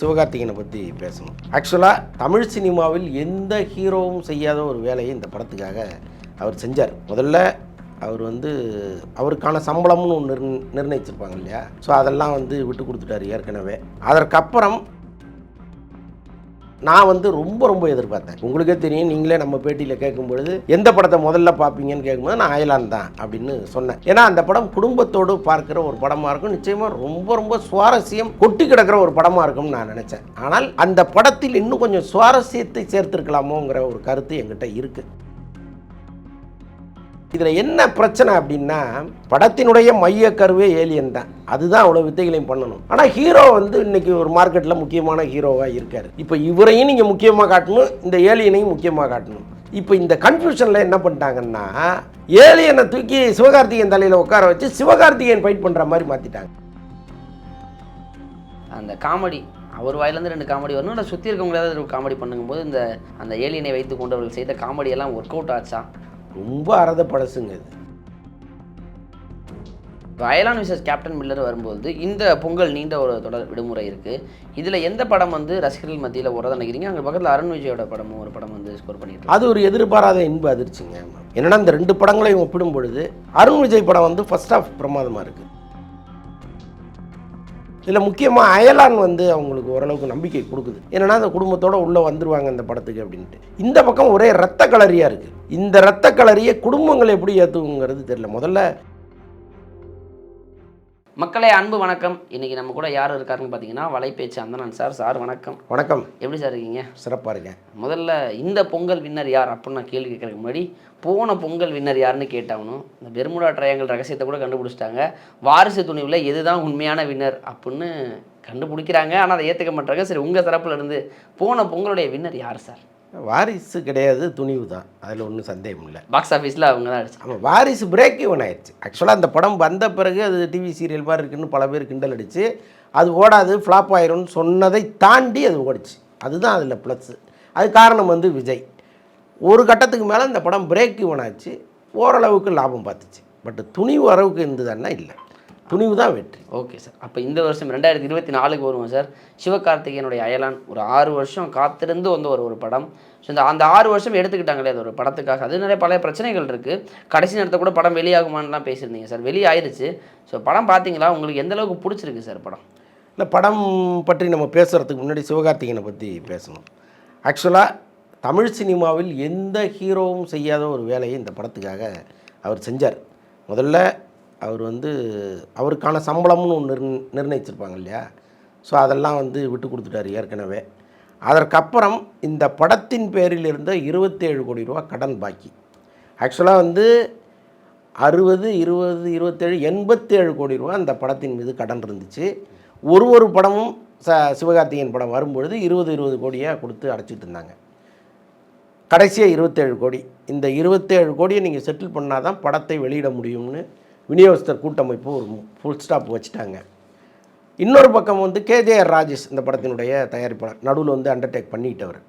சிவகார்த்திகேயனை பற்றி பேசணும். ஆக்சுவலாக தமிழ் சினிமாவில் எந்த ஹீரோவும் செய்யாத ஒரு வேலையை இந்த படத்துக்காக அவர் செஞ்சார். முதல்ல அவர் வந்து அவருக்கான சம்பளம்னு ஒன்று நிர் நிர்ணயிச்சிருப்பாங்க இல்லையா? ஸோ அதெல்லாம் வந்து விட்டு கொடுத்துட்டாரு ஏற்கனவே. அதற்கப்புறம் நான் வந்து ரொம்ப ரொம்ப எதிர்பார்த்தேன். உங்களுக்கே தெரியும் நீங்களே நம்ம பேட்டியில் கேட்கும் பொழுது எந்த படத்தை முதல்ல பார்ப்பீங்கன்னு கேட்கும்போது நான் அயலான் தான் அப்படின்னு சொன்னேன். ஏன்னா அந்த படம் குடும்பத்தோடு பார்க்குற ஒரு படமாக இருக்கும். நிச்சயமாக ரொம்ப ரொம்ப சுவாரஸ்யம் கொட்டி கிடக்கிற ஒரு படமாக இருக்கும்னு நான் நினச்சேன். ஆனால் அந்த படத்தில் இன்னும் கொஞ்சம் சுவாரஸ்யத்தை சேர்த்துருக்கலாமோங்கிற ஒரு கருத்து என்கிட்ட இருக்குது இதில் என்ன பிரச்சனை அப்படின்னா படத்தினுடைய மைய கருவே ஏலியன் தான். அதுதான் அவ்வளோ வித்தைகளையும் பண்ணணும். ஆனால் ஹீரோ வந்து இன்னைக்கு ஒரு மார்க்கெட்டில் முக்கியமான ஹீரோவாக இருக்கார். இப்போ இவரையும் நீங்கள் முக்கியமாக காட்டணும் இந்த ஏலியனையும் முக்கியமாக காட்டணும். இப்போ இந்த கன்ஃபியூஷனில் என்ன பண்ணிட்டாங்கன்னா ஏலியனை தூக்கி சிவகார்த்திகேயன் தலையில் உட்கார வச்சு சிவகார்த்திகேயன் ஃபைட் பண்ணுற மாதிரி மாற்றிட்டாங்க அந்த காமெடி அவர் வாயிலேருந்து ரெண்டு காமெடி வரணும். இல்லை சுற்றி இருக்கவங்களாவது ஒரு காமெடி பண்ணும்போது இந்த அந்த ஏலியனை வைத்து கொண்டு அவர்கள் செய்த காமெடியெல்லாம் ஒர்க் அவுட் ஆச்சா? ரொம்ப அறத பழசுங்க இது. அயலான் விசஸ் கேப்டன் மில்லர் வரும்போது இந்த பொங்கல் நீண்ட ஒரு தொடர் விடுமுறை இருக்குது இதில் எந்த படம் வந்து ரசிகர்கள் மத்தியில் உரத நினைக்கிறீங்க அங்கே பக்கத்தில் அருண் விஜயோட படமும் ஒரு படம் வந்து ஸ்கோர் பண்ணிட்டு அது ஒரு எதிர்பாராத இன்ப அதிர்ச்சிங்க. என்னன்னா இந்த ரெண்டு படங்களையும் ஒப்பிடும் பொழுது அருண் விஜய் படம் வந்து ஃபர்ஸ்ட் ஆஃப் பிரமாதமாக இருக்குது இதில் முக்கியமாக அயலான் வந்து அவங்களுக்கு ஓரளவுக்கு நம்பிக்கை கொடுக்குது. என்னன்னா அந்த குடும்பத்தோடு உள்ளே வந்துருவாங்க இந்த படத்துக்கு அப்படின்ட்டு. இந்த பக்கம் ஒரே ரத்த கலரியாக இருக்குது இந்த ரத்த கலரியை குடும்பங்கள் எப்படி ஏற்றுங்கிறது தெரியல. முதல்ல மக்களே அன்பு வணக்கம். இன்னைக்கு நம்ம கூட யார் இருக்காருன்னு பார்த்தீங்கன்னா வலைபேச்சு அந்தனன் சார். சார் வணக்கம். வணக்கம். எப்படி சார் இருக்கீங்க? சிறப்பாக இருக்கேன். முதல்ல இந்த பொங்கல் வின்னர் யார் அப்படின்னு நான் கேள்வி கேட்கறதுக்கு முன்னாடி போன பொங்கல் வின்னர் யாருன்னு கேட்டாகணும். இந்த பெர்முடா ட்ரையாங்கல் ரகசியத்தை கூட கண்டுபிடிச்சிட்டாங்க. வாரிசு துணிவில் எதுதான் உண்மையான வின்னர் அப்படின்னு கண்டுபிடிக்கிறாங்க. ஆனால் அதை ஏற்றுக்க மாட்டாங்க. சரி உங்கள் தரப்புல இருந்து போன பொங்கலுடைய வின்னர் யார் சார்? வாரிசு கிடையாது துணிவு தான். அதில் ஒன்றும் சந்தேகம் இல்லை. பாக்ஸ் ஆஃபீஸில் அவங்க தான் அடிச்சாங்க. ஆமாம் வாரிசு பிரேக் இவன் ஆயிடுச்சு. ஆக்சுவலாக அந்த படம் வந்த பிறகு அது டிவி சீரியல் மாதிரி இருக்குன்னு பல பேர் கிண்டல் அடிச்சு அது ஓடாது ஃப்ளாப் ஆயிரும்னு சொன்னதை தாண்டி அது ஓடிச்சு. அதுதான் அதில் ப்ளஸ்ஸு அது காரணம் வந்து விஜய். ஒரு கட்டத்துக்கு மேலே இந்த படம் பிரேக் இவன் ஆச்சு. ஓரளவுக்கு லாபம் பார்த்துச்சு. பட் துணிவு அளவுக்கு இருந்ததுன்னா இல்லை. துணிவு தான் வெற்றி. ஓகே சார் அப்போ இந்த வருஷம் ரெண்டாயிரத்தி இருபத்தி நாலுக்கு வருவோம் சார் சிவகார்த்திகேயனுடைய அயலான் ஒரு ஆறு வருஷம் காத்திருந்து வந்த ஒரு ஒரு படம். ஸோ இந்த அந்த ஆறு வருஷம் எடுத்துக்கிட்டாங்களே அது ஒரு படத்துக்காக. அது நிறைய பல பிரச்சனைகள் இருக்குது கடைசி நேரத்தில் கூட படம் வெளியாகுமான்லாம் பேசியிருந்தீங்க சார் வெளியாயிருச்சு. ஸோ படம் பார்த்தீங்களா உங்களுக்கு எந்த அளவுக்கு பிடிச்சிருக்கு சார் படம்? இல்லை படம் பற்றி நம்ம பேசுகிறதுக்கு முன்னாடி சிவகார்த்திகேயனை பற்றி பேசணும். ஆக்சுவலாக தமிழ் சினிமாவில் எந்த ஹீரோவும் செய்யாத ஒரு வேலையை இந்த படத்துக்காக அவர் செஞ்சார். முதல்ல அவர் வந்து அவருக்கான சம்பளம்னு ஒன்று நிர் நிர்ணயிச்சிருப்பாங்க இல்லையா? ஸோ அதெல்லாம் வந்து விட்டு கொடுத்துட்டார் ஏற்கனவே. அதற்கப்புறம் இந்த படத்தின் பேரில் இருந்த இருபத்தேழு கோடி ரூபா கடன் பாக்கி. ஆக்சுவலாக வந்து அறுபது இருபது இருபத்தேழு எண்பத்தேழு கோடி ரூபா அந்த படத்தின் மீது கடன் இருந்துச்சு. ஒரு ஒரு படமும் ச சிவகார்த்திகேயன் படம் வரும்பொழுது இருபது இருபது கோடியாக கொடுத்து அடைச்சிட்டு இருந்தாங்க. கடைசியாக இருபத்தேழு கோடி. இந்த இருபத்தேழு கோடியை நீங்கள் செட்டில் பண்ணால் தான் படத்தை வெளியிட முடியும்னு விநியோகஸ்தர் கூட்டமைப்பு ஒரு ஃபுல் ஸ்டாப் வச்சுட்டாங்க. இன்னொரு பக்கம் வந்து கேஜேஆர் ராஜேஷ் இந்த படத்தினுடைய தயாரிப்பாளர். நடுவில் வந்து அண்டர்டேக் பண்ணிக்கிட்டவர்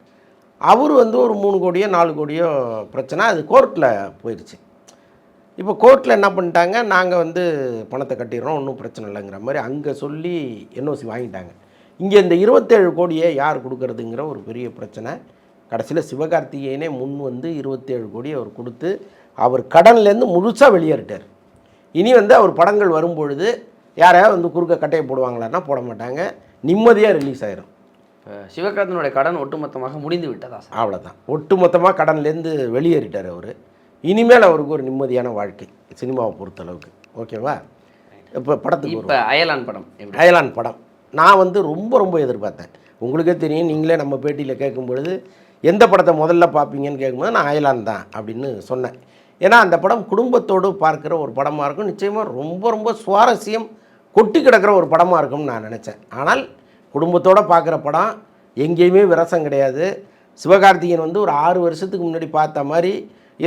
அவர் வந்து ஒரு மூணு கோடியோ நாலு கோடியோ பிரச்சனை அது கோர்ட்டில் போயிடுச்சு இப்போ கோர்ட்டில் என்ன பண்ணிட்டாங்க? நாங்கள் வந்து பணத்தை கட்டிடுறோம் ஒன்றும் பிரச்சனை இல்லைங்கிற மாதிரி அங்கே சொல்லி என்ஓசி வாங்கிட்டாங்க. இங்கே இந்த இருபத்தேழு கோடியை யார் கொடுக்கறதுங்கிற ஒரு பெரிய பிரச்சனை. கடைசியில் சிவகார்த்திகேயனே முன் வந்து இருபத்தேழு கோடியை அவர் கொடுத்து அவர் கடன்லேருந்து முழுசாக வெளியேறிட்டார். இனி வந்து அவர் படங்கள் வரும்பொழுது யாரையாவது வந்து குறுக்க கட்டையை போடுவாங்களான்னா போட மாட்டாங்க. நிம்மதியாக ரிலீஸ் ஆயிரும். சிவகார்த்தினுடைய கடன் ஒட்டுமொத்தமாக முடிந்து விட்டதா சார்? அவ்வளோதான் ஒட்டுமொத்தமாக கடன்லேருந்து வெளியேறிட்டார் அவர். இனிமேல் அவருக்கு ஒரு நிம்மதியான வாழ்க்கை சினிமாவை பொறுத்தளவுக்கு ஓகேவா? இப்போ படத்துக்கு இப்போ அயலான் படம் அயலான் படம். நான் வந்து ரொம்ப ரொம்ப எதிர்பார்த்தேன். உங்களுக்கே தெரியும் நீங்களே நம்ம பேட்டியில் கேட்கும் பொழுது எந்த படத்தை முதல்ல பார்ப்பீங்கன்னு கேட்கும்போது நான் அயலான் தான் அப்படின்னு சொன்னேன். ஏன்னா அந்த படம் குடும்பத்தோடு பார்க்குற ஒரு படமாக இருக்கும். நிச்சயமாக ரொம்ப ரொம்ப சுவாரஸ்யம் கொட்டி கிடக்கிற ஒரு படமாக இருக்கும்னு நான் நினச்சேன். ஆனால் குடும்பத்தோடு பார்க்குற படம் எங்கேயுமே விரசம் கிடையாது. சிவகார்த்திகேயன் வந்து ஒரு ஆறு வருஷத்துக்கு முன்னாடி பார்த்த மாதிரி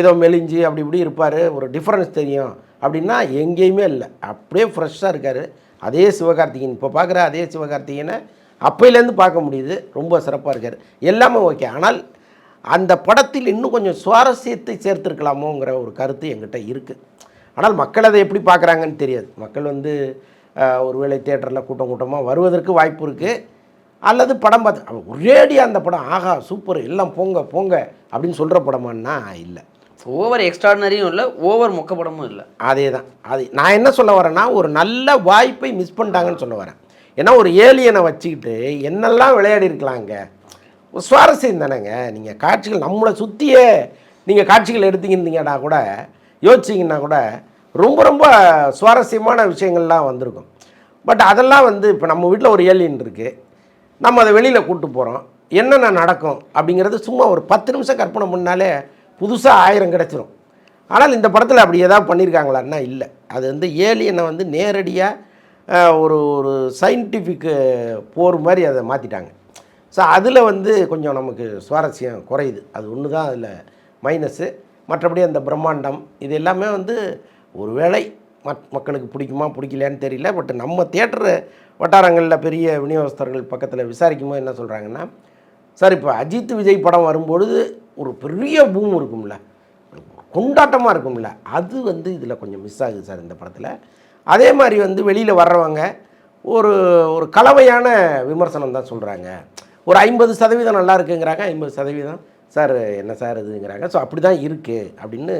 ஏதோ மெலிஞ்சு அப்படி இப்படி இருப்பார். ஒரு டிஃப்ரென்ஸ் தெரியும். அப்படின்னா எங்கேயுமே இல்லை. அப்படியே ஃப்ரெஷ்ஷாக இருக்கார். அதே சிவகார்த்திகேயன். இப்போ பார்க்குற அதே சிவகார்த்திகேயனை அப்பையிலேருந்து பார்க்க முடியுது. ரொம்ப சிறப்பாக இருக்கார். எல்லாமே ஓகே ஆனால் அந்த படத்தில் இன்னும் கொஞ்சம் சுவாரஸ்யத்தை சேர்த்துருக்கலாமோங்கிற ஒரு கருத்து எங்கிட்ட இருக்குது ஆனால் மக்கள் அதை எப்படி பார்க்குறாங்கன்னு தெரியாது. மக்கள் வந்து ஒருவேளை தேட்டரில் கூட்டம் கூட்டமாக வருவதற்கு வாய்ப்பு இருக்குது அல்லது படம் பார்த்து ஒரேடியாக அந்த படம் ஆகா சூப்பர் எல்லாம் போங்க போங்க அப்படின்னு சொல்கிற படமான்னா இல்லை. ஓவர் எக்ஸ்ட்ராடினரியும் இல்லை ஓவர் மொக்க படமும் இல்லை. அதே தான் அது நான் என்ன சொல்ல வரேன்னா ஒரு நல்ல வாய்ப்பை மிஸ் பண்ணிட்டாங்கன்னு சொல்ல வரேன். ஏன்னா ஒரு ஏலியனை வச்சுக்கிட்டு என்னெல்லாம் விளையாடி இருக்கலாங்க? ஒரு சுவாரஸ்யம் தானேங்க. நீங்கள் காட்சிகள் நம்மளை சுற்றியே நீங்கள் காட்சிகள் எடுத்தீங்கன்னா கூட யோசிச்சிங்கன்னா கூட ரொம்ப ரொம்ப சுவாரஸ்யமான விஷயங்கள்லாம் வந்திருக்கும். பட் அதெல்லாம் வந்து இப்போ நம்ம வீட்டில் ஒரு ஏலியன் இருக்குது நம்ம அதை வெளியில் கூப்பிட்டு போகிறோம் என்னென்ன நடக்கும் அப்படிங்கிறது சும்மா ஒரு பத்து நிமிஷம் கற்பனை பண்ணாலே புதுசாக ஆயிரம் கிடச்சிரும். ஆனால் இந்த படத்தில் அப்படி எதாவது பண்ணியிருக்காங்களான்னா இல்லை. அது வந்து ஏலியனை வந்து நேரடியாக ஒரு ஒரு சயின்டிஃபிக்கு போர் மாதிரி அதை மாற்றிட்டாங்க ஸோ அதில் வந்து கொஞ்சம் நமக்கு சுவாரஸ்யம் குறையுது. அது ஒன்று தான் அதில் மைனஸு மற்றபடி அந்த பிரம்மாண்டம் இது எல்லாமே வந்து ஒரு வேளை மக் மக்களுக்கு பிடிக்குமா பிடிக்கலையான்னு தெரியல. பட் நம்ம தேட்டரு வட்டாரங்களில் பெரிய விநியோகஸ்தர்கள் பக்கத்தில் விசாரிக்கும்போது என்ன சொல்கிறாங்கன்னா சார் இப்போ அஜித் விஜய் படம் வரும்பொழுது ஒரு பெரிய பூம் இருக்கும்ல. கொண்டாட்டமாக இருக்கும்ல. அது வந்து இதில் கொஞ்சம் மிஸ் ஆகுது சார் இந்த படத்தில். அதே மாதிரி வந்து வெளியில் வர்றவங்க ஒரு ஒரு கலவையான விமர்சனம் தான் சொல்கிறாங்க ஒரு ஐம்பது சதவீதம் நல்லா இருக்குங்கிறாங்க ஐம்பது சதவீதம் சார் என்ன சார் இதுங்கிறாங்க? ஸோ அப்படி தான் இருக்குது அப்படின்னு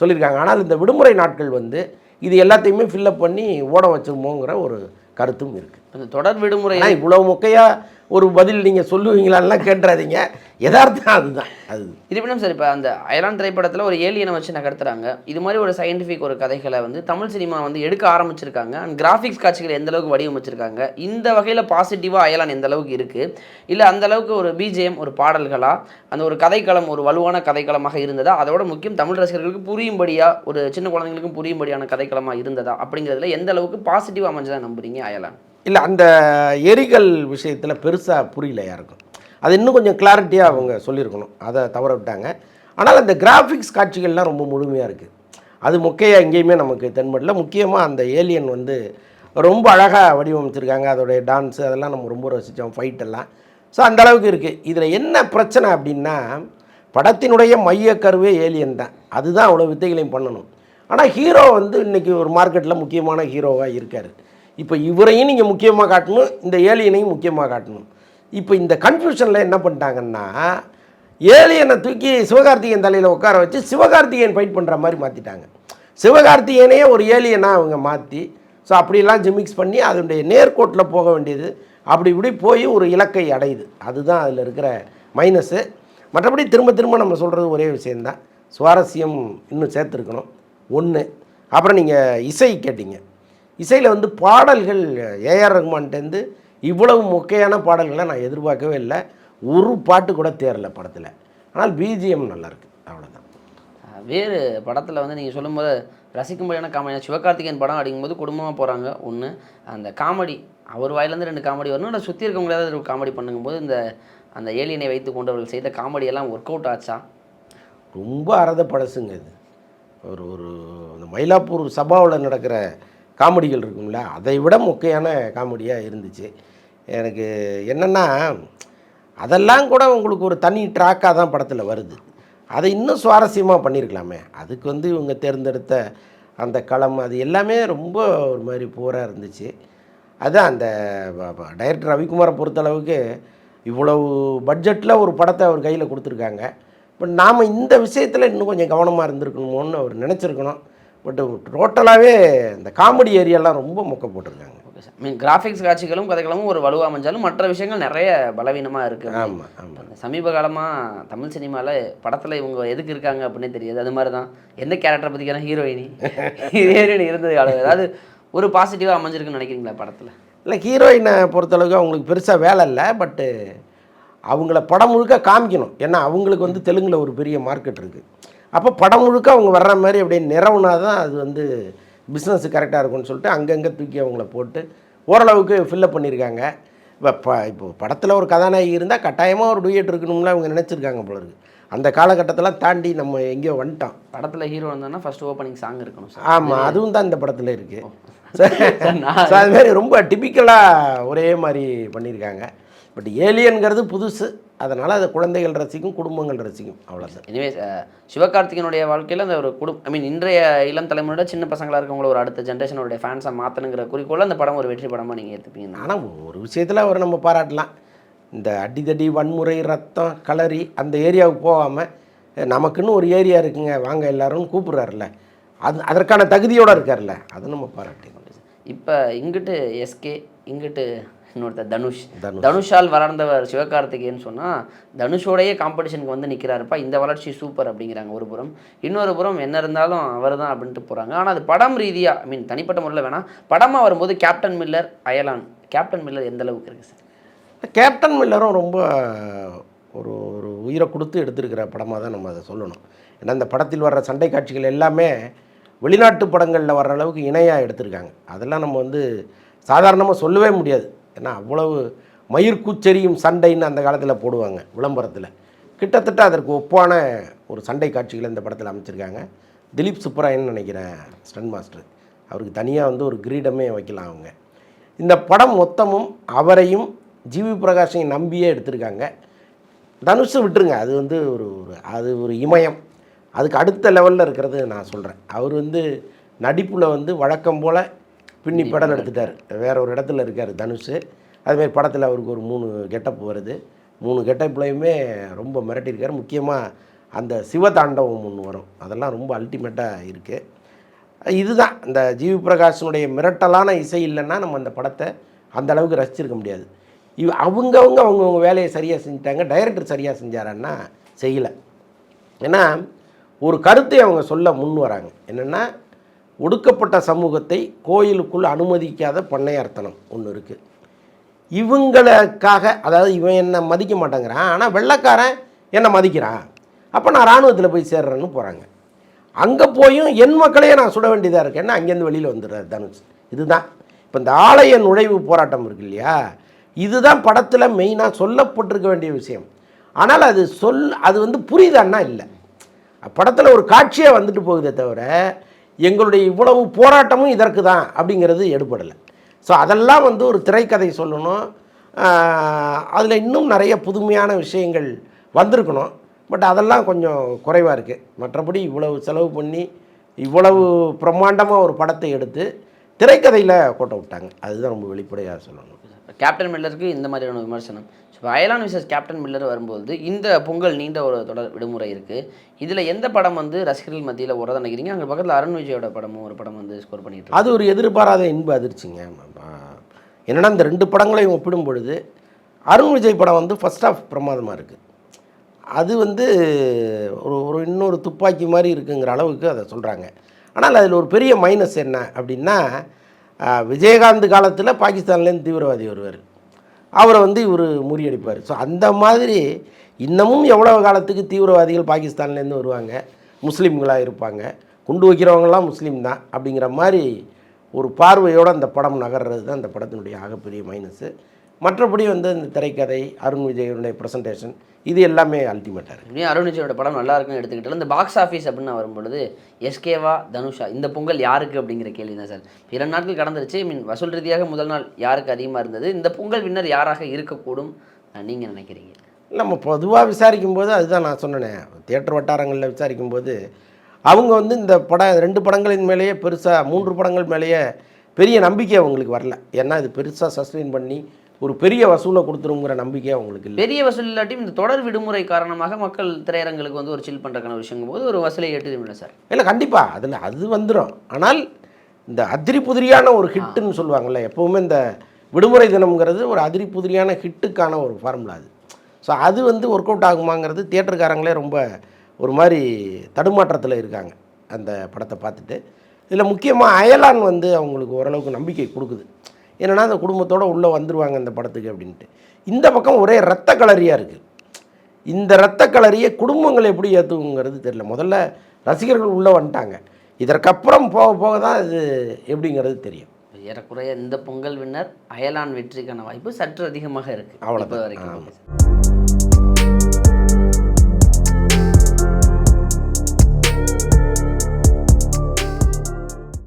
சொல்லியிருக்காங்க. ஆனால் இந்த விடுமுறை நாட்கள் வந்து இது எல்லாத்தையுமே ஃபில்லப் பண்ணி ஓட வச்சிருமோங்கிற ஒரு கருத்தும் இருக்குது இந்த தொடர் விடுமுறை இவ்வளோ மொக்கையாக ஒரு பதில் நீங்கள் சொல்லுவீங்களான்லாம் கேட்டுறாதீங்க. யதார்த்தம் அதுதான். அது. இருப்பினும் சார் இப்போ அந்த அயலான் திரைப்படத்தில் ஒரு ஏலியனை வச்சு நகர்த்துறாங்க. இது மாதிரி ஒரு சயின்டிஃபிக் ஒரு கதைகளை வந்து தமிழ் சினிமா வந்து எடுக்க ஆரம்பிச்சிருக்காங்க. அண்ட் கிராஃபிக்ஸ் காட்சிகள் எந்த அளவுக்கு வடிவமைச்சிருக்காங்க? இந்த வகையில் பாசிட்டிவாக அயலான் எந்த அளவுக்கு இருக்குது இல்லை அந்த அளவுக்கு ஒரு பிஜிஎம் ஒரு பாடல்களா? அந்த ஒரு கதைக்களம் ஒரு வலுவான கதைக்களமாக இருந்ததா? அதோட முக்கியம் தமிழ் ரசிகர்களுக்கு புரியும்படியாக ஒரு சின்ன குழந்தைங்களுக்கும் புரியும்படியான கதைக்களமாக இருந்ததா? அப்படிங்கிறதுல எந்த அளவுக்கு பாசிட்டிவாக அமைஞ்சதா நம்புறீங்க அயலான்? இல்லை அந்த எரிகள் விஷயத்தில் பெருசாக புரியல யாருக்கும் அது இன்னும் கொஞ்சம் கிளாரிட்டியாக அவங்க சொல்லியிருக்கணும். அதை தவற விட்டாங்க. ஆனால் அந்த கிராஃபிக்ஸ் காட்சிகள்லாம் ரொம்ப முழுமையாக இருக்குது அது மொக்கையாக எங்கேயுமே நமக்கு தென்படல. முக்கியமாக அந்த ஏலியன் வந்து ரொம்ப அழகாக வடிவமைச்சிருக்காங்க. அதோடைய டான்ஸு அதெல்லாம் நம்ம ரொம்ப ரசித்தோம் ஃபைட்டெல்லாம் ஸோ அந்த அளவுக்கு இருக்குது இதில் என்ன பிரச்சனை அப்படின்னா படத்தினுடைய மையக்கருவே ஏலியன் தான். அதுதான் அவ்வளோ வித்தைகளையும் பண்ணணும். ஆனால் ஹீரோ வந்து இன்றைக்கி ஒரு மார்க்கெட்டில் முக்கியமான ஹீரோவாக இருக்கார். இப்போ இவரையும் நீங்கள் முக்கியமாக காட்டணும் இந்த ஏலியனையும் முக்கியமாக காட்டணும். இப்போ இந்த கன்ஃபியூஷனில் என்ன பண்ணிட்டாங்கன்னா ஏலியனை தூக்கி சிவகார்த்திகேயன் தலையில் உட்கார வச்சு சிவகார்த்திகேயன் ஃபைட் பண்ணுற மாதிரி மாற்றிட்டாங்க சிவகார்த்திகேயனையே ஒரு ஏலியனாக அவங்க மாற்றி ஸோ அப்படிலாம் ஜிமிக்ஸ் பண்ணி அதனுடைய நேர்கோட்டில் போக வேண்டியது. அப்படி இப்படி போய் ஒரு இலக்கை அடையுது. அதுதான் அதில் இருக்கிற மைனஸு மற்றபடி திரும்ப திரும்ப நம்ம சொல்கிறது ஒரே விஷயந்தான் சுவாரஸ்யம் இன்னும் சேர்த்துருக்கணும். ஒன்று அப்புறம் நீங்கள் இசை கேட்டிங்க. இசையில் வந்து பாடல்கள் ஏஆர் ரஹ்மான்ட்டேருந்து இவ்வளவு மொக்கையான பாடல்களை நான் எதிர்பார்க்கவே இல்லை. ஒரு பாட்டு கூட தேரல படத்தில். ஆனால் பிஜிஎம் நல்லாயிருக்கு அவ்வளோதான் வேறு படத்தில் வந்து நீங்கள் சொல்லும்போது ரசிக்கும்படியான காமெடி. சிவகார்த்திகேயன் படம் அப்படிங்கும்போது குடும்பமாக போகிறாங்க ஒன்று அந்த காமெடி அவர் வாயிலேருந்து ரெண்டு காமெடி வரணும். இல்லை சுற்றி இருக்கவங்க ஏதாவது ஒரு காமெடி பண்ணும்போது இந்த அந்த ஏலியனை வைத்து கொண்டு அவர்கள் செய்த காமெடி எல்லாம் ஒர்க் அவுட் ஆச்சா? ரொம்ப அறத பழசுங்க இது. ஒரு ஒரு இந்த மயிலாப்பூர் சபாவில் நடக்கிற காமெடிகள் இருக்கும்ல அதை விட முக்கியமான காமெடியாக இருந்துச்சு. எனக்கு என்னென்னா அதெல்லாம் கூட உங்களுக்கு ஒரு தனி ட்ராக்காக தான் படத்தில் வருது. அதை இன்னும் சுவாரஸ்யமாக பண்ணியிருக்கலாமே அதுக்கு வந்து இவங்க தேர்ந்தெடுத்த அந்த களம் அது எல்லாமே ரொம்ப ஒரு மாதிரி பூராக இருந்துச்சு. அதுதான் அந்த டைரக்டர் ரவிக்குமாரை பொறுத்தளவுக்கு இவ்வளவு பட்ஜெட்டில் ஒரு படத்தை அவர் கையில் கொடுத்துருக்காங்க. பட் நாம் இந்த விஷயத்தில் இன்னும் கொஞ்சம் கவனமாக இருந்திருக்கணுமோன்னு அவர் நினச்சிருக்கணும். பட் டோட்டலாகவே இந்த காமெடி ஏரியாலாம் ரொம்ப மொக்க போட்டிருக்காங்க. ஓகே சார் மீன் கிராஃபிக்ஸ் காட்சிகளும் கதைகளும் ஒரு வலுவாக அமைஞ்சாலும் மற்ற விஷயங்கள் நிறைய பலவீனமாக இருக்குது ஆமாம் ஆமாம் சமீப காலமாக தமிழ் சினிமாவில் படத்தில் இவங்க எதுக்கு இருக்காங்க அப்படின்னே தெரியாது. அது மாதிரி தான் எந்த கேரக்டரை பற்றிக்கான ஹீரோயினி ஹீரோயினி இருந்தது அதாவது ஒரு பாசிட்டிவாக அமைஞ்சிருக்குன்னு நினைக்கிறீங்களா படத்தில்? இல்லை ஹீரோயினை பொறுத்தளவுக்கு அவங்களுக்கு பெருசாக வேலை இல்லை. பட்டு அவங்கள படம் முழுக்க காமிக்கணும். ஏன்னா அவங்களுக்கு வந்து தெலுங்கில் ஒரு பெரிய மார்க்கெட் இருக்குது அப்போ படம் முழுக்க அவங்க வர்ற மாதிரி அப்படியே நிறவுனா தான் அது வந்து பிஸ்னஸ் கரெக்டாக இருக்கும்னு சொல்லிட்டு அங்கங்கே தூக்கி அவங்கள போட்டு ஓரளவுக்கு ஃபில்லப் பண்ணியிருக்காங்க. இப்போ ப இப்போ படத்தில் ஒரு கதாநாயகி இருந்தால் கட்டாயமாக ஒரு டூயட் இருக்கணும்ல அவங்க நினச்சிருக்காங்க போல இருக்கு. அந்த காலகட்டத்தெல்லாம் தாண்டி நம்ம எங்கேயோ வந்துட்டோம். படத்தில் ஹீரோ வந்தோன்னா ஃபர்ஸ்ட் ஓப்பனிங் சாங் இருக்கணும் சார் ஆமாம் அதுவும் தான் இந்த படத்தில் இருக்குது ஸோ அது மாதிரி ரொம்ப டிபிக்கலாக ஒரே மாதிரி பண்ணியிருக்காங்க. பட் ஏலியன்கிறது புதுசு. அதனால் அது குழந்தைகள் ரசிக்கும் குடும்பங்கள் ரசிக்கும். அவ்வளோதான் எனிவே சிவகார்த்திகனுடைய வாழ்க்கையில் அந்த ஒரு குடும் ஐ மீன் இன்றைய இளம் தலைமுறையோட சின்ன பசங்களாக இருக்கவங்கள ஒரு அடுத்த ஜென்ரேஷனோட ஃபேன்ஸாக மாற்றணுங்கிற குறிக்கோள் அந்த படம் ஒரு வெற்றி படமாக நீங்கள் ஏற்றுப்பீங்க ஆனால் ஒரு விஷயத்தில் அவரை நம்ம பாராட்டலாம். இந்த அடிதடி வன்முறை ரத்தம் களரி அந்த ஏரியாவுக்கு போகாமல் நமக்குன்னு ஒரு ஏரியா இருக்குங்க. வாங்க எல்லாரும் கூப்பிட்றாருல அது அதற்கான தகுதியோடு இருக்கார்ல அது நம்ம பாராட்டணும் இப்போ இங்கிட்டு எஸ்கே இங்கிட்டு இன்னொருத்தர் தனுஷ். தனுஷ். தனுஷால் வளர்ந்தவர் சிவகார்த்திகேயன் சொன்னால் தனுஷோடையே காம்படிஷனுக்கு வந்து நிற்கிறாருப்பா இந்த வளர்ச்சி சூப்பர் அப்படிங்கிறாங்க ஒரு புறம். இன்னொரு புறம் என்ன இருந்தாலும் அவர் தான் அப்படின்ட்டு போகிறாங்க ஆனால் அது படம் ரீதியாக ஐ மீன் தனிப்பட்ட முறையில் வேணாம். படமாக வரும்போது Captain Miller Ayalaan Captain Miller எந்த அளவுக்கு இருக்குது சார் கேப்டன் மில்லரும் ரொம்ப ஒரு ஒரு உயிரை கொடுத்து எடுத்திருக்கிற படமாக தான் நம்ம அதை சொல்லணும். ஏன்னா இந்த படத்தில் வர்ற சண்டை காட்சிகள் எல்லாமே வெளிநாட்டு படங்களில் வர்ற அளவுக்கு இணையாக எடுத்திருக்காங்க. அதெல்லாம் நம்ம வந்து சாதாரணமாக சொல்லவே முடியாது. ஏன்னா அவ்வளவு மயிர்கூச்செறியும் சண்டைன்னு அந்த காலத்தில் போடுவாங்க விளம்பரத்தில். கிட்டத்தட்ட அதற்கு ஒப்பான ஒரு சண்டை காட்சிகளை இந்த படத்தில் அமைச்சிருக்காங்க. திலீப் சுப்பராயன் நினைக்கிறேன் ஸ்டன் மாஸ்டர். அவருக்கு தனியாக வந்து ஒரு கிரீடமே வைக்கலாம் அவங்க. இந்த படம் மொத்தமும் அவரையும் ஜிவி பிரகாஷையும் நம்பியே எடுத்திருக்காங்க. தனுஷு விட்டுருங்க அது வந்து ஒரு ஒரு அது ஒரு இமயம். அதுக்கு அடுத்த லெவலில் இருக்கிறது நான் சொல்கிறேன் அவர் வந்து நடிப்பில் வந்து வழக்கம் போல் பின்னி படம் எடுத்துட்டார். வேற ஒரு இடத்துல இருக்கார் தனுஷ். அதுமாதிரி படத்தில் அவருக்கு ஒரு மூணு கெட்டப் வருது. மூணு கெட்டப்லையுமே ரொம்ப மிரட்டியிருக்காரு. முக்கியமாக அந்த சிவதாண்டவம் ஒன்று வரும். அதெல்லாம் ரொம்ப அல்டிமேட்டாக இருக்குது இதுதான். இந்த ஜிவி பிரகாஷனுடைய மிரட்டலான இசை இல்லைன்னா நம்ம அந்த படத்தை அந்த அளவுக்கு ரசிச்சிருக்க முடியாது. இவ அவங்கவங்க அவங்கவுங்க வேலையை சரியாக செஞ்சுட்டாங்க. டைரக்டர் சரியாக செஞ்சாரான்னா செய்யலை. ஏன்னா ஒரு கருத்தை அவங்க சொல்ல முன் வராங்க. என்னென்னா ஒடுக்கப்பட்ட சமூகத்தை கோயிலுக்குள் அனுமதிக்காத பண்ணையார்த்தனம் ஒன்று இருக்குது இவங்களுக்காக அதாவது இவன் என்னை மதிக்க மாட்டேங்கிறான் ஆனால் வெள்ளைக்காரன் என்னை மதிக்கிறான். அப்போ நான் இராணுவத்தில் போய் சேர்றேன்னு போகிறாங்க அங்கே போயும் என் மக்களையே நான் சுட வேண்டியதாக இருக்கேன்னு அங்கேருந்து வெளியில் வந்துடுறாரு தனுஷ். இதுதான். இப்போ இந்த ஆலய நுழைவு போராட்டம் இருக்கு இல்லையா? இதுதான் படத்தில் மெயினாக சொல்லப்பட்டிருக்க வேண்டிய விஷயம். ஆனால் அது சொல் அது வந்து புரியுதான்னா இல்லை. படத்தில் ஒரு காட்சியாக வந்துட்டு போகுதே தவிர எங்களுடைய இவ்வளவு போராட்டமும் இதற்கு தான் அப்படிங்கிறது எடுபடலை. ஸோ அதெல்லாம் வந்து ஒரு திரைக்கதை சொல்லணும். அதில் இன்னும் நிறைய புதுமையான விஷயங்கள் வந்திருக்கணும். பட் அதெல்லாம் கொஞ்சம் குறைவாக இருக்குது மற்றபடி இவ்வளவு செலவு பண்ணி இவ்வளவு பிரம்மாண்டமாக ஒரு படத்தை எடுத்து திரைக்கதையில் கோட்டை விட்டாங்க. அதுதான் ரொம்ப வெளிப்படையாக சொல்லணும். கேப்டன் மில்லருக்கு இந்த மாதிரியான விமர்சனம். அயலான் விசஸ் கேப்டன் மில்லர் வரும்போது இந்த பொங்கல் நீண்ட ஒரு தொடர் விடுமுறை இருக்குது இதில் எந்த படம் வந்து ரசிகர்கள் மத்தியில் உரத நினைக்கிறீங்க அங்கே பக்கத்தில் அருண் விஜயோட படமும் ஒரு படம் வந்து ஸ்கோர் பண்ணிட்டு அது ஒரு எதிர்பாராத இன்ப அதிர்ச்சிங்க. என்னென்னா இந்த ரெண்டு படங்களையும் ஒப்பிடும் பொழுது அருண் விஜய் படம் வந்து ஃபஸ்ட் ஆஃப் பிரமாதமாக இருக்குது அது வந்து ஒரு ஒரு இன்னொரு துப்பாக்கி மாதிரி இருக்குங்கிற அளவுக்கு அதை சொல்கிறாங்க ஆனால் அதில் ஒரு பெரிய மைனஸ் என்ன அப்படின்னா விஜயகாந்த் காலத்தில் பாகிஸ்தான்லேருந்து தீவிரவாதி வருவார் அவரை வந்து இவர் முறியடிப்பார். ஸோ அந்த மாதிரி இன்னமும் எவ்வளோ காலத்துக்கு தீவிரவாதிகள் பாகிஸ்தான்லேருந்து வருவாங்க? முஸ்லீம்களாக இருப்பாங்க. குண்டு வைக்கிறவங்களாம் முஸ்லீம் தான் அப்படிங்கிற மாதிரி ஒரு பார்வையோடு அந்த படம் நகர்றது தான் அந்த படத்தினுடைய ஆகப்பெரிய மைனஸு மற்றபடி வந்து இந்த திரைக்கதை அருண் விஜயனுடைய ப்ரெசன்டேஷன் இது எல்லாமே அல்டிமேட்டாக இருக்குது இப்படியும் அருண் விஜயோட படம் நல்லா இருக்குன்னு எடுத்துக்கிட்டாலும் இந்த பாக்ஸ் ஆஃபீஸ் அப்படின்னு வரும்பொழுது எஸ்கேவா தனுஷா இந்த பொங்கல் யாருக்கு அப்படிங்கிற கேள்வி தான் சார். இரண்டு நாட்கள் கடந்துருச்சு மீன் வசூல் ரீதியாக முதல் நாள் யாருக்கு அதிகமாக இருந்தது இந்த பொங்கல் வின்னர் யாராக இருக்கக்கூடும் நீங்கள் நினைக்கிறீங்க? நம்ம பொதுவாக விசாரிக்கும் போது அதுதான் நான் சொன்னேனே தியேட்டர் வட்டாரங்களில் விசாரிக்கும் போது அவங்க வந்து இந்த படம் ரெண்டு படங்களின் மேலேயே பெருசாக மூன்று படங்கள் மேலேயே பெரிய நம்பிக்கை அவங்களுக்கு வரல. ஏன்னா இது பெருசாக சஸ்டெயின் பண்ணி ஒரு பெரிய வசூலை கொடுத்துருங்கிற நம்பிக்கை அவங்களுக்கு இல்லை? பெரிய வசூல் இல்லாட்டியும் இந்த தொடர் விடுமுறை காரணமாக மக்கள் திரையரங்களுக்கு வந்து ஒரு சில் பண்ணுறக்கான விஷயங்கும் போது ஒரு வசூலை எட்டுது சார். இல்லை கண்டிப்பாக அதில் அது வந்துடும் ஆனால் இந்த அதிரி புதிரியான ஒரு ஹிட்டுன்னு சொல்லுவாங்கள்ல எப்போவுமே இந்த விடுமுறை தினம்ங்கிறது ஒரு அதிரி புதிரியான ஹிட்டுக்கான ஒரு ஃபார்முலா அது. ஸோ அது வந்து ஒர்க் அவுட் ஆகுமாங்கிறது தியேட்டருக்காரங்களே ரொம்ப ஒரு மாதிரி தடுமாற்றத்தில் இருக்காங்க அந்த படத்தை பார்த்துட்டு. இதில் முக்கியமாக அயலான் வந்து அவங்களுக்கு ஓரளவுக்கு நம்பிக்கை கொடுக்குது. என்னென்னா அந்த குடும்பத்தோடு உள்ளே வந்துருவாங்க இந்த படத்துக்கு அப்படின்ட்டு. இந்த பக்கம் ஒரே ரத்த கலரியாக இருக்குது இந்த ரத்த கலரியை குடும்பங்கள் எப்படி ஏற்றுங்கிறது தெரியல. முதல்ல ரசிகர்கள் உள்ளே வந்துட்டாங்க. இதற்கப்புறம் போக போக தான் இது எப்படிங்கிறது தெரியும். ஏறக்குறைய இந்த பொங்கல் வின்னர் அயலான் வெற்றிக்கான வாய்ப்பு சற்று அதிகமாக இருக்குது. இப்போ வரைக்கும்